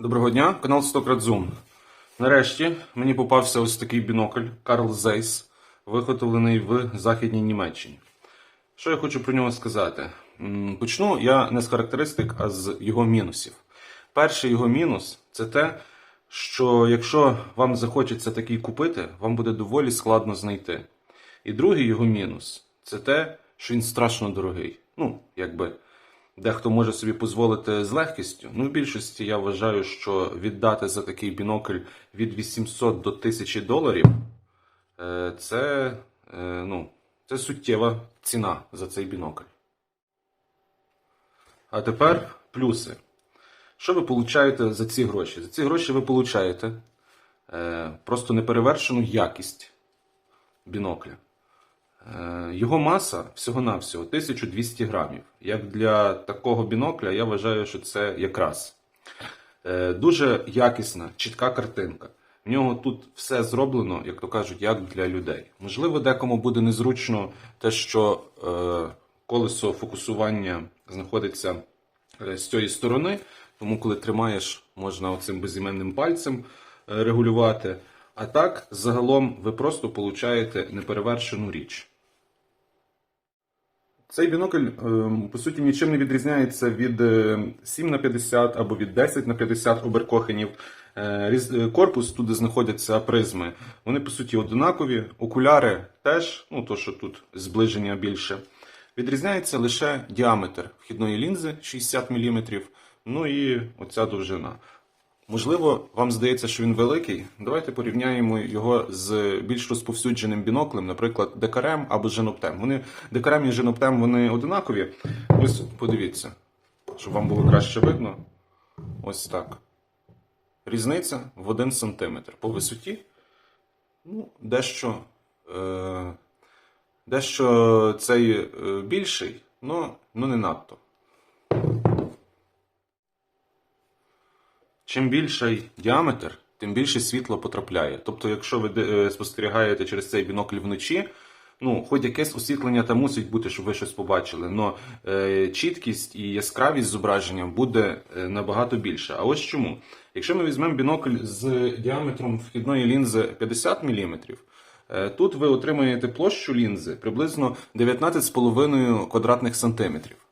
Доброго дня, канал Стократ Zoom. Нарешті мені попався ось такий бінокль Carl Zeiss, виготовлений в Західній Німеччині. Що я хочу про нього сказати? Почну я не з характеристик, а з його мінусів. Перший його мінус це те, що якщо вам захочеться такий купити, вам буде доволі складно знайти. І другий його мінус це те, що він страшно дорогий. Ну, якби дехто може собі дозволити з легкістю. Ну, в більшості я вважаю, що віддати за такий бінокль від 800 до 1000 доларів е, це, е, ну, це суттєва ціна за цей бінокль. А тепер плюси. Що ви получаєте за ці гроші? За ці гроші ви получаєте е, просто неперевершену якість бінокля. Е, Його маса всього-навсього 1200 грамів. Як для такого бінокля, я вважаю, що це якраз. Е, Дуже якісна, чітка картинка. В нього тут все зроблено, як то кажуть, як для людей. Можливо, декому буде незручно те, що е, колесо фокусування знаходиться з цієї сторони, тому коли тримаєш, можна оцим безіменним пальцем регулювати. А так, загалом, ви просто получаєте неперевершену річ. Цей бінокль, е, по суті, нічим не відрізняється від е, 7 на 50 або від 10 на 50 оберкохенів. Е, е, Корпус, тут де знаходяться призми, вони по суті однакові. Окуляри теж, ну то що тут зближення більше. Відрізняється лише діаметр вхідної лінзи 60 мм, ну і оця довжина. Можливо, вам здається, що він великий. Давайте порівняємо його з більш розповсюдженим біноклем, наприклад, декарем або женоптем. Вони декарем і женоптем вони одинакові. Ось подивіться, щоб вам було краще видно. Ось так. Різниця в 1 см. По висоті. Ну, дещо, е, дещо цей е, більший, але ну, не надто. Чим більший діаметр, тим більше світло потрапляє. Тобто, якщо ви е, спостерігаєте через цей бінокль вночі, ну, хоч якесь освітлення там мусить бути, щоб ви щось побачили, але чіткість і яскравість зображення буде е, набагато більше. А ось чому? Якщо ми візьмемо бінокль з діаметром вхідної лінзи 50 мм, е, тут ви отримаєте площу лінзи приблизно 19,5 квадратних сантиметрів.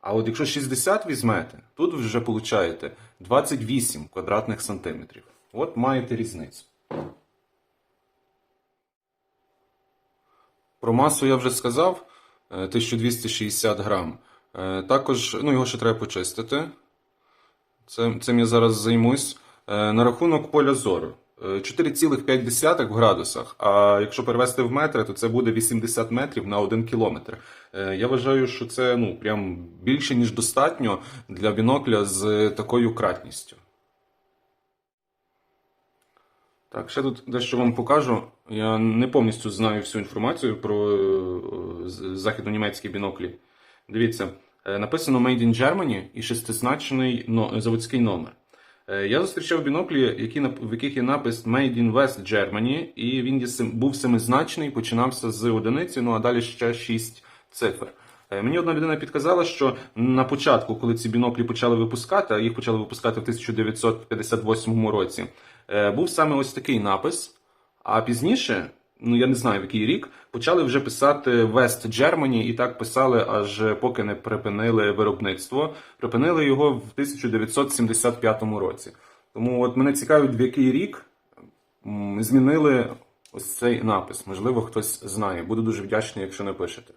А от якщо 60 візьмете, тут ви вже получаєте 28 квадратних сантиметрів. От маєте різницю. Про масу я вже сказав е, 1260 грам. Е, Також ну, його ще треба почистити. Цим, цим я зараз займусь. Е, На рахунок поля зору. Е, 4,5 в градусах. А якщо перевести в метри, то це буде 80 метрів на 1 кілометр. Е, Я вважаю, що це ну, прям більше, ніж достатньо для бінокля з такою кратністю. Так, ще тут дещо вам покажу. Я не повністю знаю всю інформацію про е, західно-німецькі біноклі. Дивіться, е, написано Made in Germany і шестизначний заводський номер. Е, Я зустрічав біноклі, які, в яких є напис Made in West Germany, і він був семизначний, починався з одиниці, ну а далі ще шість цифр. Е, Мені одна людина підказала, що на початку, коли ці біноклі почали випускати, а їх почали випускати в 1958 році, е, був саме ось такий напис. А пізніше, ну я не знаю в який рік, почали вже писати West Germany і так писали, аж поки не припинили виробництво. Припинили його в 1975 році. Тому от мене цікавить, в який рік змінили ось цей напис. Можливо, хтось знає. Буду дуже вдячний, якщо напишете.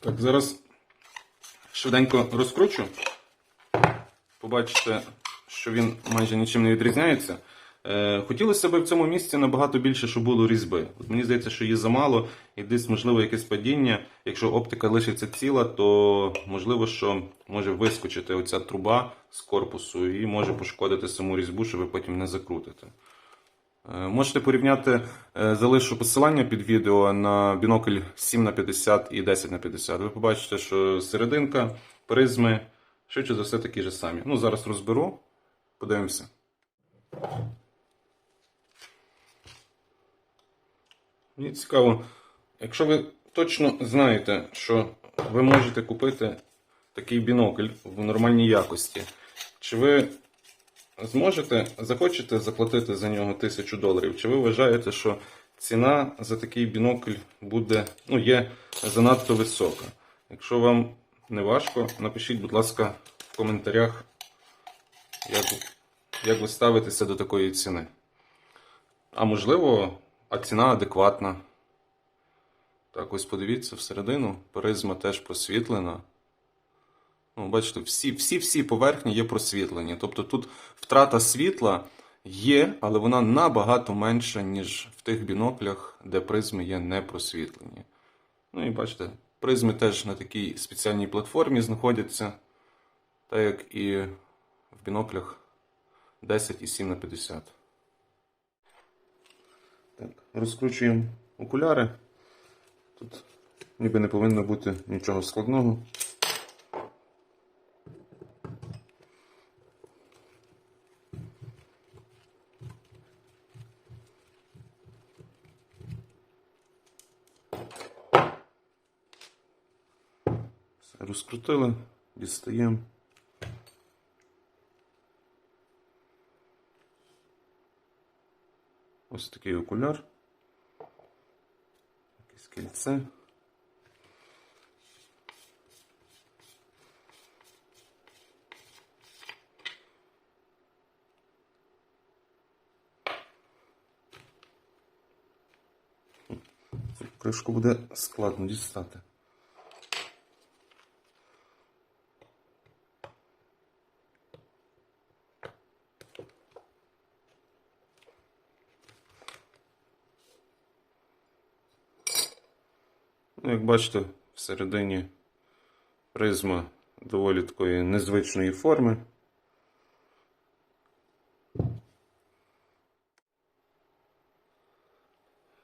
Так, зараз швиденько розкручу. Побачите, що він майже нічим не відрізняється. Е, хотілося б в цьому місці набагато більше, щоб було різьби. От мені здається, що її замало, і десь можливо якесь падіння. Якщо оптика лишиться ціла, то можливо, що може вискочити оця труба з корпусу і може пошкодити саму різьбу, що ви потім не закрутите. Е, Можете порівняти, е, залишу посилання під відео на бінокль 7 на 50 і 10 на 50. Ви побачите, що серединка, призми, швидше за все такі ж самі. Ну, зараз розберу, подивимося. Мені цікаво, якщо ви точно знаєте, що ви можете купити такий бінокль в нормальній якості, чи ви зможете, захочете заплатити за нього тисячу доларів? Чи ви вважаєте, що ціна за такий бінокль буде, ну, є занадто висока? Якщо вам не важко, напишіть, будь ласка, в коментарях, як, як ви ставитеся до такої ціни. А можливо, а ціна адекватна. Так, ось подивіться всередину. Призма теж просвітлена. Ну, бачите, всі, всі, всі поверхні є просвітлені. Тобто тут втрата світла є, але вона набагато менша, ніж в тих біноклях, де призми є не просвітлені. Ну і бачите, призми теж на такій спеціальній платформі знаходяться, так як і в біноклях 10 і 7 на 50. Розкручуємо окуляри. Тут ніби не повинно бути нічого складного. Все розкрутили, дістаємо. Ось такий окуляр. Кільце. Цю буде складно дістати. Як бачите, всередині призма доволі такої незвичної форми.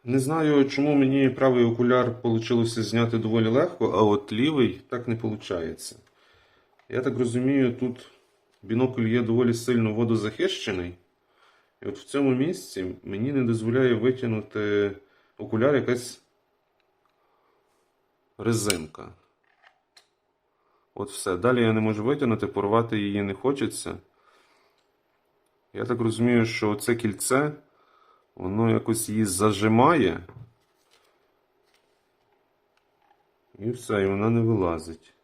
Не знаю, чому мені правий окуляр вийшло зняти доволі легко, а от лівий так не виходить. Я так розумію, тут бінокль є доволі сильно водозахищений. І от в цьому місці мені не дозволяє витягнути окуляр якась резинка. От все. Далі я не можу витягнути, порвати її не хочеться. Я так розумію, що це кільце, воно якось її зажимає. І все, і вона не вилазить.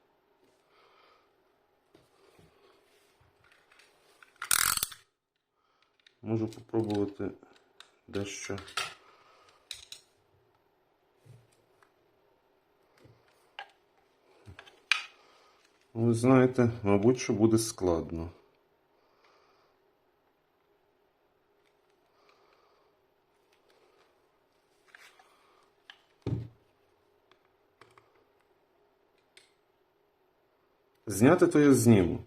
Можу попробувати дещо. Ви знаєте, мабуть, що буде складно. Зняти то я зніму.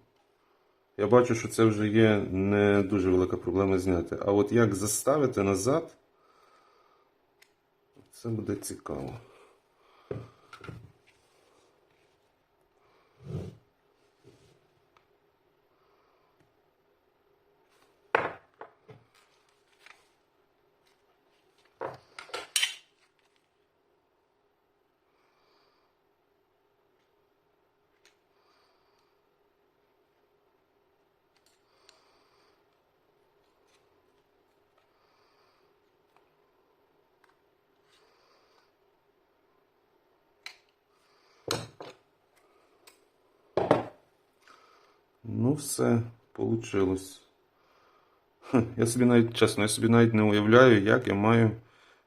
Я бачу, що це вже є не дуже велика проблема зняти. А от як заставити назад, це буде цікаво. Ну, все, получилось. Я собі навіть, чесно, я собі навіть не уявляю, як я маю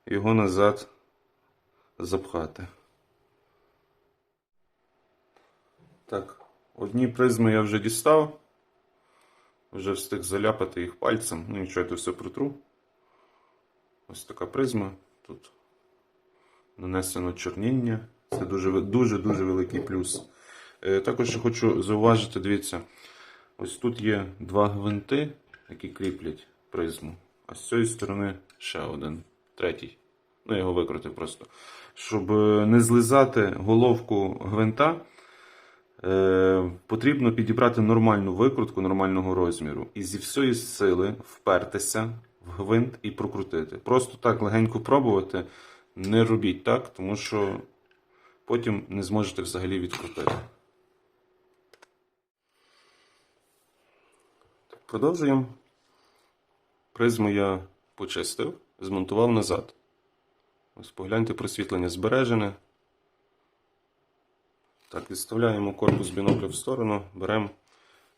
його назад запхати. Так, одні призми я вже дістав. Вже встиг заляпати їх пальцем. Ну нічого, я то все протру. Ось така призма. Тут нанесено чорніння. Це дуже дуже великий плюс. Е, Також хочу зауважити, дивіться, ось тут є два гвинти, які кріплять призму, а з цієї сторони ще один, третій. Ну, я його викрутив просто. Щоб е, не злизати головку гвинта, е, потрібно підібрати нормальну викрутку нормального розміру. І зі всієї сили впертися в гвинт і прокрутити. Просто так легенько пробувати. Не робіть так, тому що потім не зможете взагалі відкрутити. Продовжуємо. Призму я почистив, змонтував назад. Ось погляньте, просвітлення збережене. Так, відставляємо корпус бінокля в сторону, беремо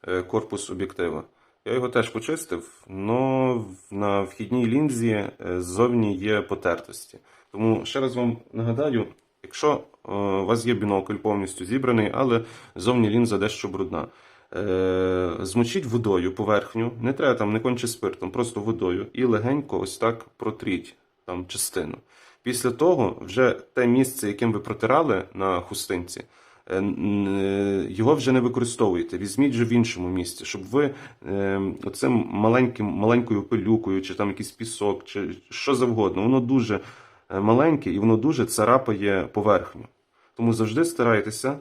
е, корпус об'єктива. Я його теж почистив, але на вхідній лінзі е, ззовні є потертості. Тому ще раз вам нагадаю, якщо е, у вас є бінокль повністю зібраний, але зовні лінза дещо брудна. Е, Змочіть водою поверхню, не треба там не конче спиртом, просто водою, і легенько ось так протріть там частину. Після того вже те місце, яким ви протирали на хустинці, е, е, його вже не використовуєте. Візьміть вже в іншому місці, щоб ви оцим маленьким, маленькою пилюкою, чи там якийсь пісок, чи що завгодно, воно дуже маленьке і воно дуже царапає поверхню. Тому завжди старайтеся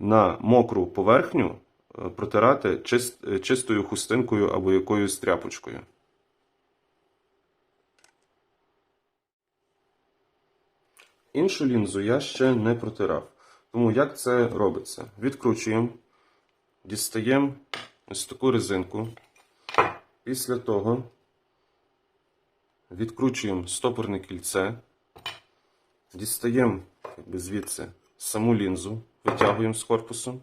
на мокру поверхню протирати чист- е, чистою хустинкою або якоюсь тряпочкою. Іншу лінзу я ще не протирав. Тому як це робиться? Відкручуємо, дістаємо ось таку резинку. Після того відкручуємо стопорне кільце, дістаємо звідси саму лінзу, витягуємо з корпусу,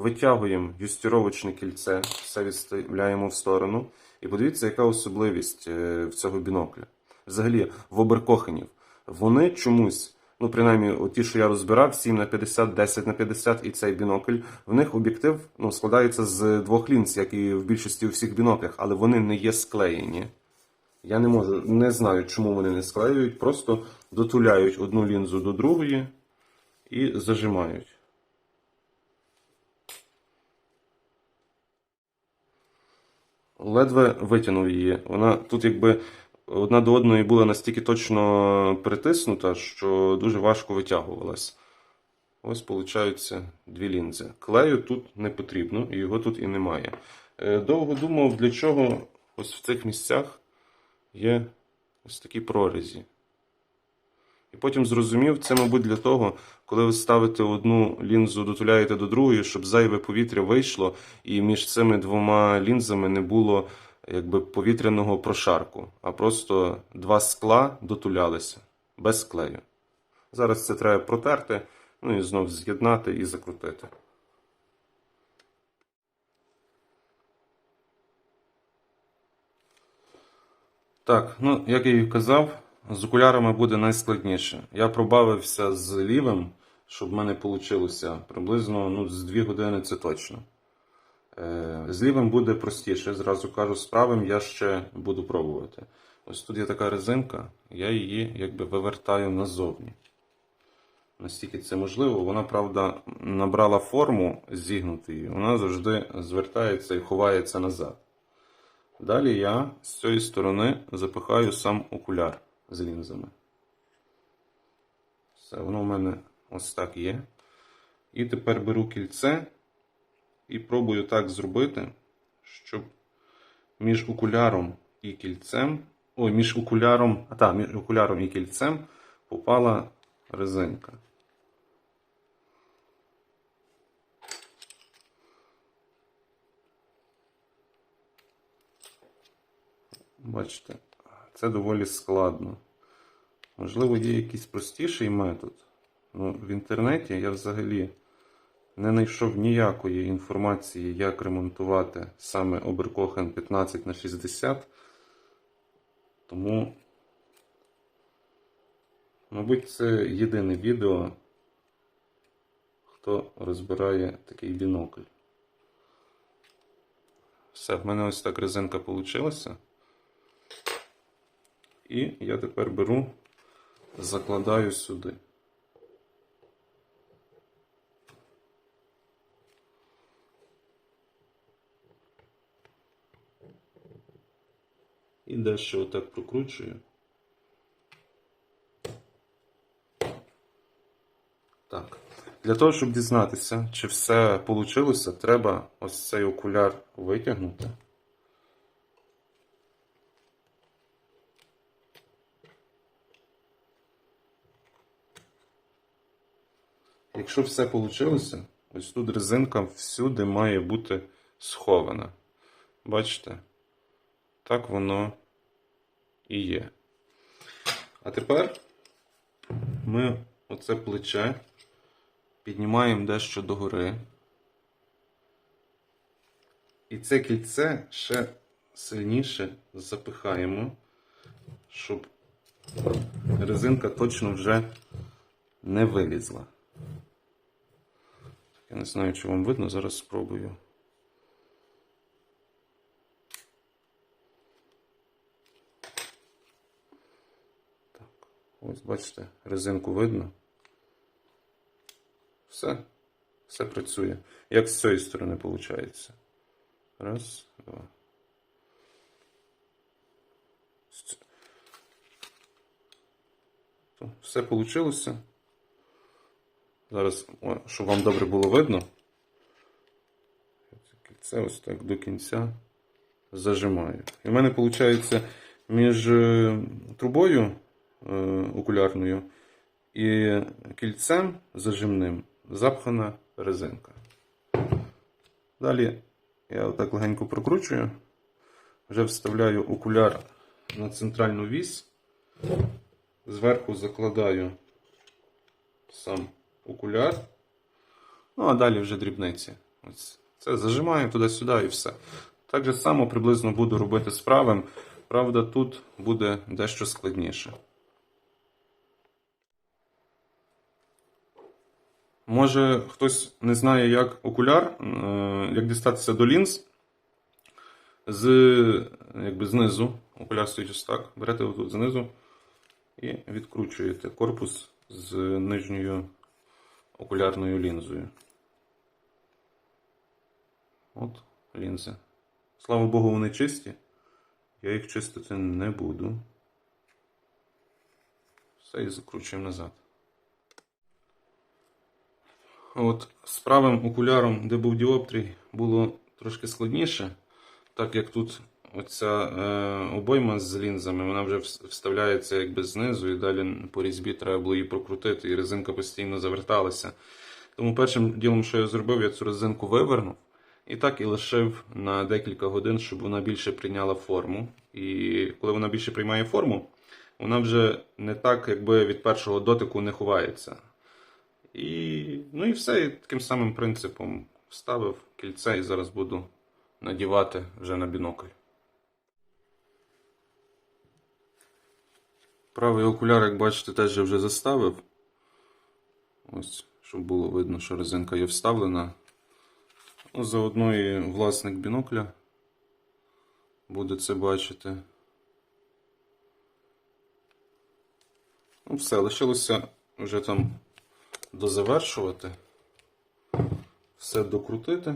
витягуємо юстіровочне кільце, все відставляємо в сторону. І подивіться, яка особливість е, в цього бінокля. Взагалі, в оберкохенів. Вони чомусь, ну принаймні, ті, що я розбирав, 7 на 50, 10 на 50 і цей бінокль, в них об'єктив ну, складається з двох лінз, як і в більшості у всіх біноклях, але вони не є склеєні. Я не можу, не знаю, чому вони не склеюють, просто дотуляють одну лінзу до другої і зажимають. Ледве витягнув її. Вона тут якби одна до одної була настільки точно притиснута, що дуже важко витягувалась. Ось получаються дві лінзи. Клею тут не потрібно, і його тут і немає. Е, Довго думав, для чого ось в цих місцях є ось такі прорізі. І потім зрозумів, це, мабуть, для того, коли ви ставите одну лінзу, дотуляєте до другої, щоб зайве повітря вийшло, і між цими двома лінзами не було якби повітряного прошарку, а просто два скла дотулялися без склею. Зараз це треба протерти, ну і знов з'єднати і закрутити. Так, ну як я і казав, з окулярами буде найскладніше. Я пробавився з лівим, щоб в мене вийшло приблизно ну, з 2 години це точно. Е, З лівим буде простіше, зразу кажу, з правим я ще буду пробувати. Ось тут є така резинка, я її якби вивертаю назовні. Настільки це можливо, вона, правда, набрала форму зігнутої, вона завжди звертається і ховається назад. Далі я з цієї сторони запихаю сам окуляр з лінзами. Все, воно в мене ось так є. І тепер беру кільце і пробую так зробити, щоб між окуляром і кільцем. Ой, між окуляром, а так, між окуляром і кільцем попала резинка. Бачите, це доволі складно. Можливо, є якийсь простіший метод. Ну, в інтернеті я взагалі не знайшов ніякої інформації, як ремонтувати саме Оберкохен 15 на 60. Тому, мабуть, це єдине відео, хто розбирає такий бінокль. Все, в мене ось так резинка вийшла. І я тепер беру, закладаю сюди. І дещо отак прокручую. Так. Для того, щоб дізнатися, чи все вийшло, треба ось цей окуляр витягнути. Якщо все вийшло, ось тут резинка всюди має бути схована. Бачите? Так воно і є. А тепер ми оце плече піднімаємо дещо догори. І це кільце ще сильніше запихаємо, щоб резинка точно вже не вилізла. Я не знаю, чи вам видно, зараз спробую. Ось бачите, резинку видно. Все. Все працює. Як з цієї сторони виходить. Раз, два. Все вийшло. Зараз, щоб вам добре було видно. Це ось так до кінця зажимаю. І в мене виходить між е, трубою окулярною і кільцем зажимним запхана резинка. Далі я отак легенько прокручую, вже вставляю окуляр на центральну вісь, зверху закладаю сам окуляр, ну а далі вже дрібниці. Ось це зажимаю туди-сюди і все. Так же само приблизно буду робити з правим. Правда, тут буде дещо складніше. Може, хтось не знає, як окуляр, е, як дістатися до лінз. З, якби знизу, окуляр стоїть ось так, берете отут знизу і відкручуєте корпус з нижньою окулярною лінзою. От лінзи. Слава Богу, вони чисті. Я їх чистити не буду. Все і закручуємо назад. От з правим окуляром, де був діоптрій, було трошки складніше, так як тут оця е, обойма з лінзами, вона вже вставляється якби знизу, і далі по різьбі треба було її прокрутити, і резинка постійно заверталася. Тому першим ділом, що я зробив, я цю резинку вивернув і так і лишив на декілька годин, щоб вона більше прийняла форму. І коли вона більше приймає форму, вона вже не так, якби від першого дотику не ховається. І, ну і все, і таким самим принципом вставив кільце і зараз буду надівати вже на бінокль. Правий окуляр, як бачите, теж я вже заставив. Ось, щоб було видно, що резинка є вставлена. Ну, заодно і власник бінокля буде це бачити. Ну, все, лишилося вже там дозавершувати, все докрутити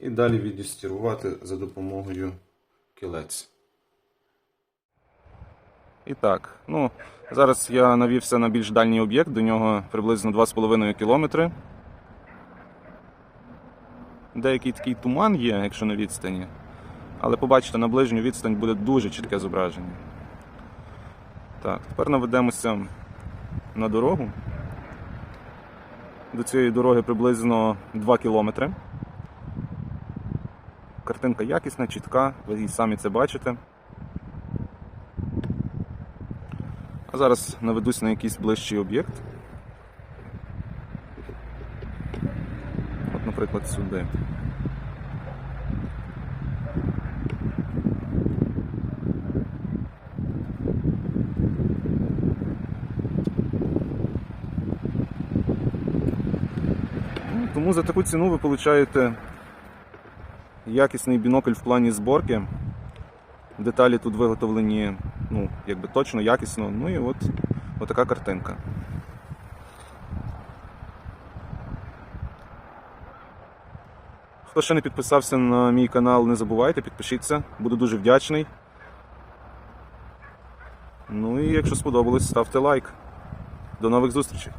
і далі відістірувати за допомогою кілець. І так, ну, зараз я навівся на більш дальній об'єкт, до нього приблизно 2,5 кілометри. Деякий такий туман є, якщо на відстані. Але побачите, на ближню відстань буде дуже чітке зображення. Так, тепер наведемося на дорогу. До цієї дороги приблизно 2 кілометри. Картинка якісна, чітка, ви і самі це бачите. А зараз наведусь на якийсь ближчий об'єкт. От, наприклад, сюди. Тому за таку ціну ви получаєте якісний бінокль в плані зборки. Деталі тут виготовлені ну, якби точно, якісно. Ну і от, от така картинка. Хто ще не підписався на мій канал, не забувайте, підпишіться, буду дуже вдячний. Ну і якщо сподобалось, ставте лайк. До нових зустрічей!